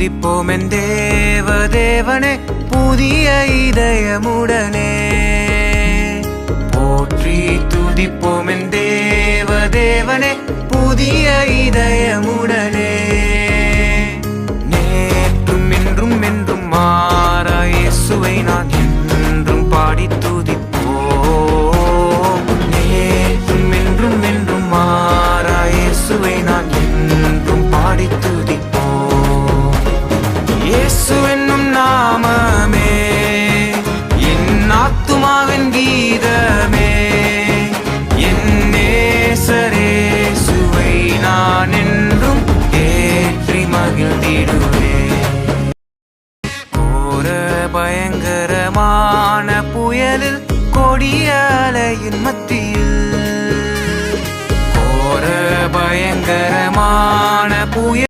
துதிப்போம் என் தேவதேவனே புதிய இதயமுடனே. போற்றி துதிப்போம் என் தேவதேவனே புதிய இதயமுடனே. நேற்றும் என்றும் என்றும் மாறாயேசுவை நான் நாமமே என் ஆத்துமாவின் கீதமே. என் நேசரே சுவை நான் என்றும் ஏற்றி மகிழ்ந்திடுவே கோர பயங்கரமான புயலில் கொடிய அலையின் மத்தியில். பயங்கரமான புயல்